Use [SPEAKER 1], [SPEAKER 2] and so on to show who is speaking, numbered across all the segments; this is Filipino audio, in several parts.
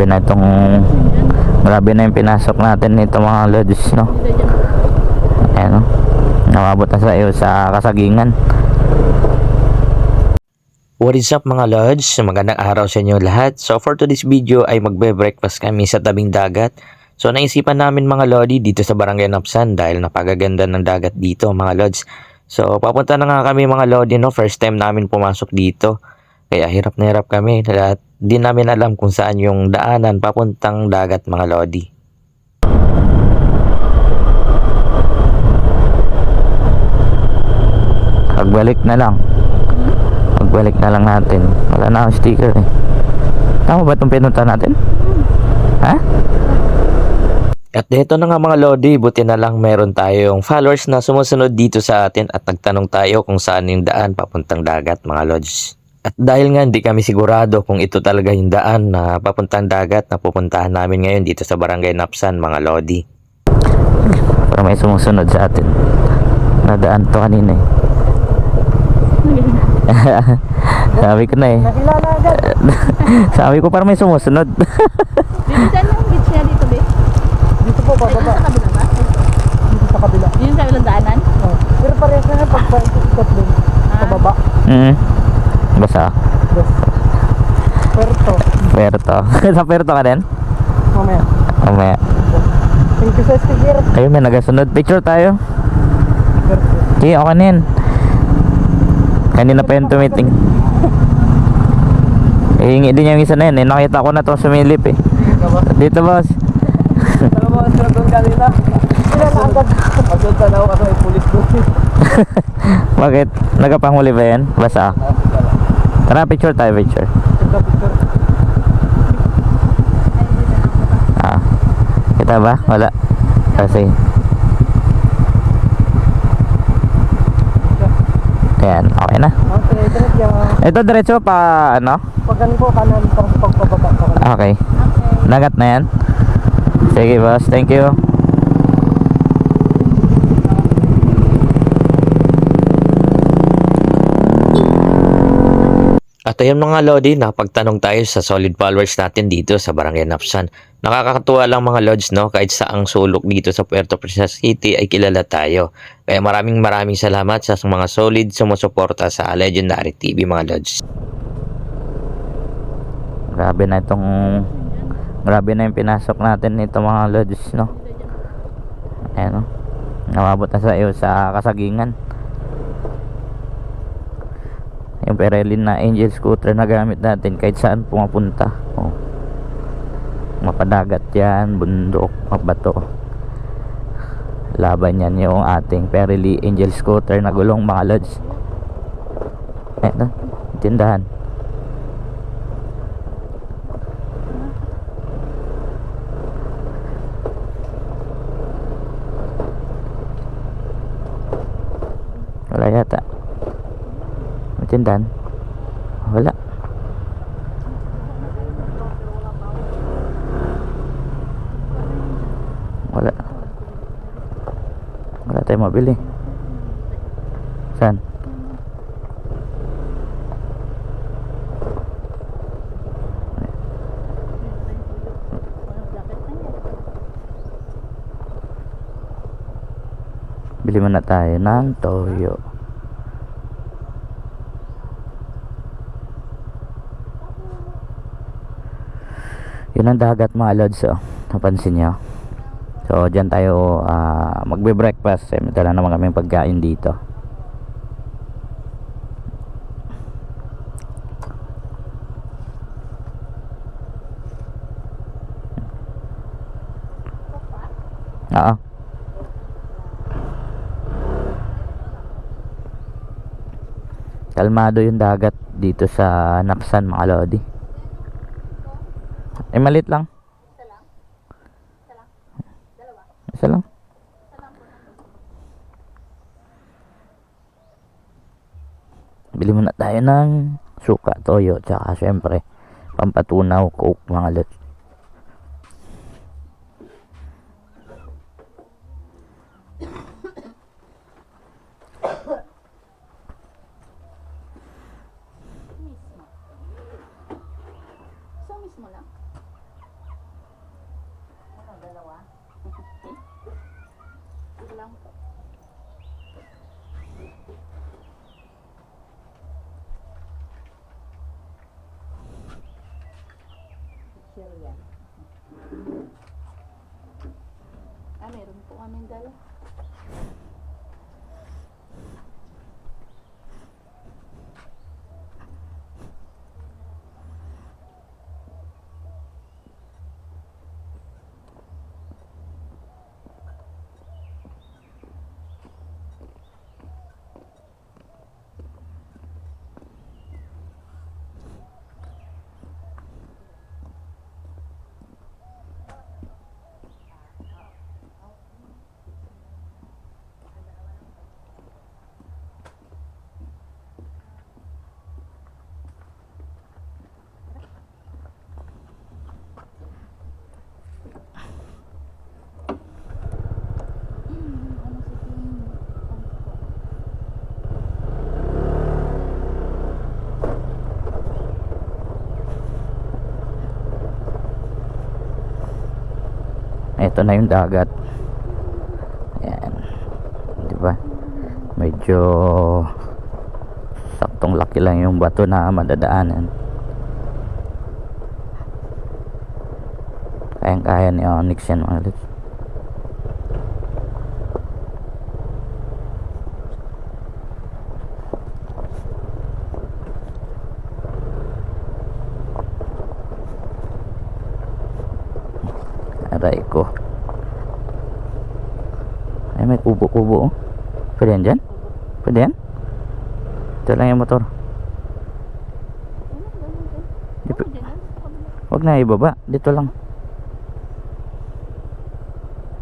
[SPEAKER 1] Grabe na itong grabe na yung pinasok natin nito mga lods no. Ayan no. Namabot na sa iyo sa kasagingan.
[SPEAKER 2] What is up mga lords? Magandang araw sa inyo lahat. So for today's video ay magbe-breakfast kami sa tabing dagat. So naisipan namin mga lodi dito sa Barangay Napsan dahil napagaganda ng dagat dito mga lords. So papunta na nga kami mga lodi no. First time namin pumasok dito. Kaya hirap na hirap kami. At di namin alam kung saan yung daanan papuntang dagat mga lodi.
[SPEAKER 1] Pagbalik na lang. Pagbalik na lang natin. Wala na akong sticker eh. Tama ba itong pinunta natin? Ha?
[SPEAKER 2] At dito na nga mga Lodi, buti na lang meron tayong followers na sumusunod dito sa atin at nagtanong tayo kung saan yung daan papuntang dagat mga Lodge. At dahil nga hindi kami sigurado kung ito talaga yung daan na papuntang dagat na pupuntahan namin ngayon dito sa Barangay Napsan mga Lodi.
[SPEAKER 1] Pero may sumusunod sa atin. Nadaan to kanina eh. Sabi ko na eh. Sabi ko parang may sumusunod.
[SPEAKER 3] Bilisan yung beach niya dito, be.
[SPEAKER 4] Dito po,
[SPEAKER 3] Ay,
[SPEAKER 4] bababa.
[SPEAKER 3] sa kabila ba?
[SPEAKER 4] Dito sa kabila.
[SPEAKER 3] Yun sa ilang daanan?
[SPEAKER 4] Oh. Pero parehas na nga pag ikot din. Sa baba.
[SPEAKER 1] mm. Basta.
[SPEAKER 4] Yes. Puerto.
[SPEAKER 1] Puerto. sa Puerto ka din?
[SPEAKER 4] Mamaya.
[SPEAKER 1] Mamaya.
[SPEAKER 4] Thank you sa sticker.
[SPEAKER 1] Ayun may nagasunod. Picture tayo.
[SPEAKER 4] Puerto.
[SPEAKER 1] Okay, okay na yan. Kanina pa yung tumiting. Hihingi din yung isa na yun eh. Nakita ko na to sumilip eh. Dito boss.
[SPEAKER 4] Alam mo, ang sarap doon kanina. Sila na agad. Agad tanaw ka sa pulis doon.
[SPEAKER 1] Bakit? Nagapahuli ba yan? Basta. Tara, picture tayo, picture. Ah. Kita ba? Wala. Kasi. Ayan, okay na. Ito diretso pa ano?
[SPEAKER 4] pagkan po kanan pang pagpababa.
[SPEAKER 1] Okay.
[SPEAKER 3] Okay.
[SPEAKER 1] Nagat na yan. Sige boss, thank you.
[SPEAKER 2] At ayun mga Lodi, napagtanong tayo sa solid followers natin dito sa Barangay Napsan. Nakakatuwa lang mga Lods, no? Kahit sa ang sulok dito sa Puerto Princesa City ay kilala tayo. Kaya maraming maraming salamat sa mga solid sumusuporta sa Legendary TV mga Lods.
[SPEAKER 1] Grabe na itong grabe na yung pinasok natin nito mga lodges, no? Ayan, no? Namabot na sa iyo sa kasagingan. Yung Pirelli na Angel scooter na gamit natin kahit saan pumapunta. Oh. Mapadagat yan, bundok, mabato. Laban yan yung ating Pirelli Angel scooter na gulong mga lods. Ayan, no? tindahan. Wala yata. Tindahan. Wala. Wala. Wala tayong mabili. Saan? Bili muna tayo ng toyo. Yun ang dagat mga lods oh. Napansin nyo? So dyan tayo ah, magbe-breakfast. Eh, may dala naman kami pagkain dito. Oo. Kalmado yung dagat dito sa Napsan mga lodi. Eh malit lang. Isa lang. Bili muna tayo ng suka, toyo, tsaka syempre pampatunaw, coke mga lot.
[SPEAKER 3] So mismo lang. dalawa. Ito lang po. Yan. Ah, meron po kami dala. Ano sa tingin mo?
[SPEAKER 1] Ito na yung dagat. Ayan. Di? Medyo saktong laki lang yung bato na madadaanan. Kayang-kaya ni Onyx yan mga lods. Aray ko. Ay, may kubo-kubo oh. Pwede yan dyan? Pwede yan? Ito lang yung motor. Huwag na ibaba. Dito lang.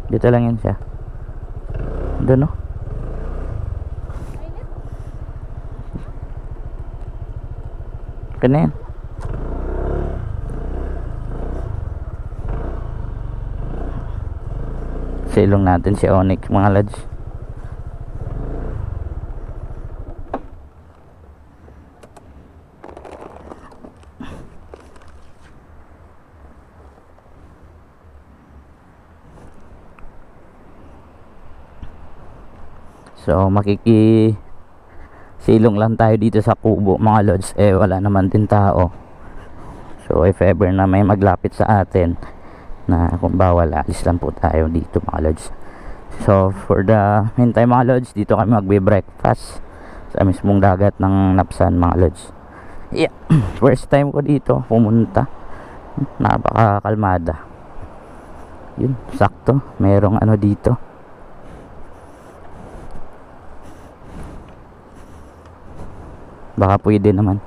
[SPEAKER 1] Dito lang yan siya. Doon oh. Kaya na yan. Silong natin si Onyx mga lads. So makiki silong lang tayo dito sa kubo mga lods eh wala naman din tao. So if ever na may maglapit sa atin na kung bawal alis lang po tayo dito mga lods. So for the meantime mga lods dito kami magbe-breakfast sa mismong dagat ng Napsan mga lods. Yeah, first time ko dito pumunta. Napaka kalmada. Yun, sakto. Merong ano dito. Baka pwede naman.